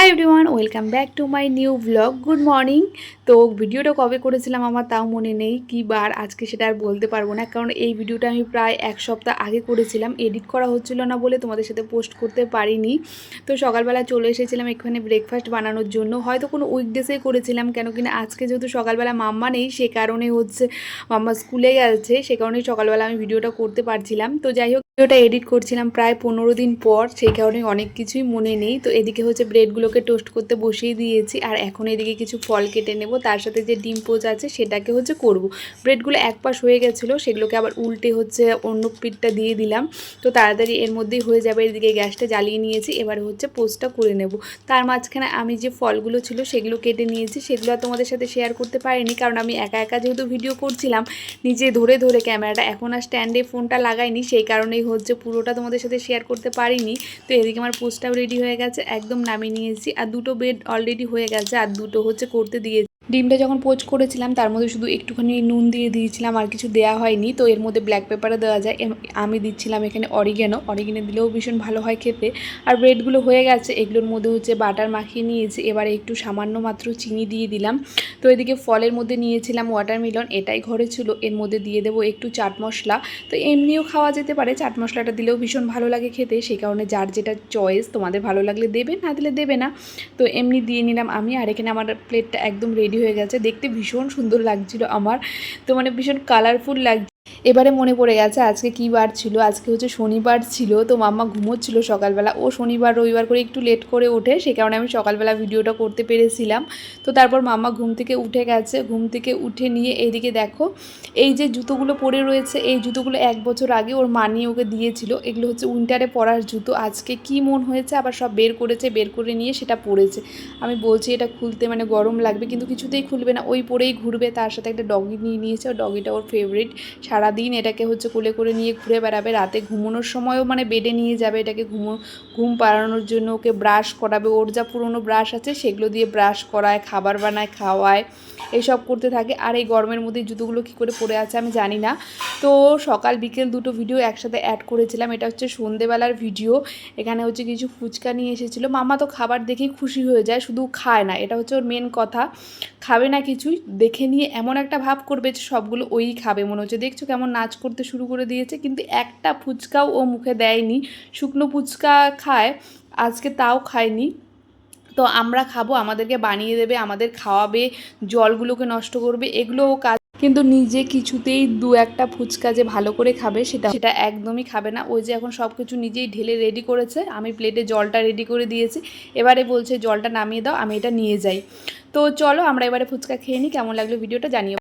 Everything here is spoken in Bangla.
Hi everyone welcome back to my new blog good morning তো ভিডিওটা কবে করেছিলাম আমার তাও মনে নেই, কি বার আজকে সেটা আর বলতে পারব না, কারণ এই ভিডিওটা আমি প্রায় এক সপ্তাহ আগে করেছিলাম। এডিট করা হচ্ছিল না বলে তোমাদের সাথে পোস্ট করতে পারিনি। তো সকালবেলা চলে এসেছিলাম এখানে ব্রেকফাস্ট বানানোর জন্য। হয়তো কোনো উইকডেসে করেছিলাম, কেন কিনা আজকে যেহেতু সকালবেলা মাম্মা নেই, সে কারণে হচ্ছে মাম্মা স্কুলে গেছে, সে কারণেই সকালবেলা আমি ভিডিওটা করতে পারছিলাম। তো যাই হোক ভিডিওটা এডিট করছিলাম প্রায় পনেরো দিন পর, সেই কারণে অনেক কিছুই মনে নেই। তো এদিকে হচ্ছে ব্রেডগুলোকে টোস্ট করতে বসিয়ে দিয়েছি, আর এখন এদিকে কিছু ফল কেটে নেব। তার সাথে যে ডিম পোচ আছে, সেটাকে হচ্ছে করব। ব্রেডগুলো এক পাশ হয়ে গেছিল, সেগুলোকে আবার উল্টে হচ্ছে অন্য পিঠটা দিয়ে দিলাম। তো তাড়াতাড়ি এর মধ্যেই হয়ে যাবে, এদিকে গ্যাসটা জ্বালিয়ে নিয়েছি, এবার হচ্ছে পোস্টটা করে নেব। তার মাঝখানে আমি যে ফলগুলো ছিল, সেগুলো কেটে নিয়েছি, সেগুলো তোমাদের সাথে শেয়ার করতে পারিনি, কারণ আমি একা একা যেহেতু ভিডিও করছিলাম, নিজে ধরে ধরে ক্যামেরাটা এখন আর স্ট্যান্ডে ফোনটা লাগাইনি, সেই কারণেই হচ্ছে পুরোটা তোমাদের সাথে শেয়ার করতে পারিনি। তো এদিকে আমার পোস্টটাও রেডি হয়ে গেছে, একদম নামিয়ে নিয়েছি। আর দুটো বেড অলরেডি হয়ে গেছে, আর দুটো হচ্ছে করতে দিয়েছি। ডিমটা যখন পোচ করেছিলাম, তার মধ্যে শুধু একটুখানি নুন দিয়ে দিয়েছিলাম, আর কিছু দেওয়া হয়নি। তো এর মধ্যে ব্ল্যাক পেপারে দেওয়া যায়। আমি দিচ্ছিলাম এখানে অরিগেনো অরিগেনো দিলেও ভীষণ ভালো হয় খেতে। আর ব্রেডগুলো হয়ে গেছে। এগুলোর মধ্যে হচ্ছে বাটার মাখিয়ে নিয়েছি। এবারে একটু সামান্য মাত্র চিনি দিয়ে দিলাম। তো এদিকে ফলের মধ্যে নিয়েছিলাম ওয়াটারমেলন এটাই ঘরে ছিল। এর মধ্যে দিয়ে দেবো একটু চাট মশলা। তো এমনিও খাওয়া যেতে পারে। চাট মশলাটা দিলেও ভীষণ ভালো লাগে খেতে। সেই কারণে যার যেটা চয়েস তোমাদের ভালো লাগলে দেবে, না দিলে দেবে না। তো এমনি দিয়ে নিলাম আমি। আর এখানে আমার প্লেটটা একদম রেডি হয়ে গেছে। দেখতে ভীষণ সুন্দর লাগছিল আমার। তো মানে ভীষণ কালারফুল লাগছে এবারে মনে পড়ে গেছে আজকে কী বার ছিল? আজকে হচ্ছে শনিবার ছিল, তো মাম্মা ঘুমোচ্ছিল সকালবেলা। ও শনিবার, রবিবার করে একটু লেট করে ওঠে, সে কারণে আমি সকালবেলা ভিডিওটা করতে পেরেছিলাম। তো তারপর মাম্মা ঘুম থেকে উঠে গেছে। ঘুম থেকে উঠে নিয়ে এইদিকে দেখো, এই যে জুতোগুলো পরে রয়েছে, এই জুতোগুলো এক বছর আগে ওর মা নিয়ে ওকে দিয়েছিল। এগুলো হচ্ছে উইন্টারে পরার জুতো। আজকে কি মন হয়েছে, আবার সব বের করেছে, বের করে নিয়ে সেটা পরেছে। আমি বলছি, এটা খুলতে মানে গরম লাগবে, কিন্তু কিছুতেই খুলবে না। ওই পরেই ঘুরবে, তার সাথে একটা ডগি নিয়ে নিয়েছে। ও ডগিটা ওর ফেভারিট সারাদিন এটাকে হচ্ছে কোলে করে নিয়ে ঘুরে বেড়াবে। রাতে ঘুমানোর সময়ও মানে বেডে নিয়ে যাবে এটাকে ঘুমো, ঘুম পাড়ানোর জন্য ওকে ব্রাশ করাবে। ওর যা পুরনো ব্রাশ আছে সেগুলো দিয়ে ব্রাশ করায়, খাবার বানায়, খাওয়ায়, এসব করতে থাকে। আর এই গরমের মধ্যে জুতোগুলো কী করে পরে আছে আমি জানি না। তো সকাল বিকেল দুটো ভিডিও একসাথে অ্যাড করেছিলাম। এটা হচ্ছে সন্ধেবেলার ভিডিও এখানে হচ্ছে কিছু ফুচকা নিয়ে এসেছিল। মামা তো খাবার দেখেই খুশি হয়ে যায়, শুধু খায় না। এটা হচ্ছে ওর মেন কথা। খাবে না কিছুই, দেখে নিয়ে এমন একটা ভাব করবে যে সবগুলো ওই খাবে মনে হচ্ছে। দেখছ কেমন নাচ করতে শুরু করে দিয়েছে, কিন্তু একটা ফুচকাও ও মুখে দেয়নি। শুকনো ফুচকা খায়, আজকে তাও খায়নি। তো আমরা খাব, আমাদেরকে বানিয়ে দেবে, আমাদের খাওয়াবে, জলগুলোকে নষ্ট করবে এগুলো ও কাজ। কিন্তু নিজে কিছুতেই দু একটা ফুচকা যে ভালো করে খাবে, সেটা সেটা একদমই খাবে না। ওই যে এখন সব কিছু নিজেই ঢেলে রেডি করেছে, আমি প্লেটে জলটা রেডি করে দিয়েছি। এবারে বলছে, জলটা নামিয়ে দাও, আমি এটা নিয়ে যাই। তো চলো, আমরা এবারে ফুচকা খেয়ে নিই, কেমন লাগল ভিডিওটা জানিও।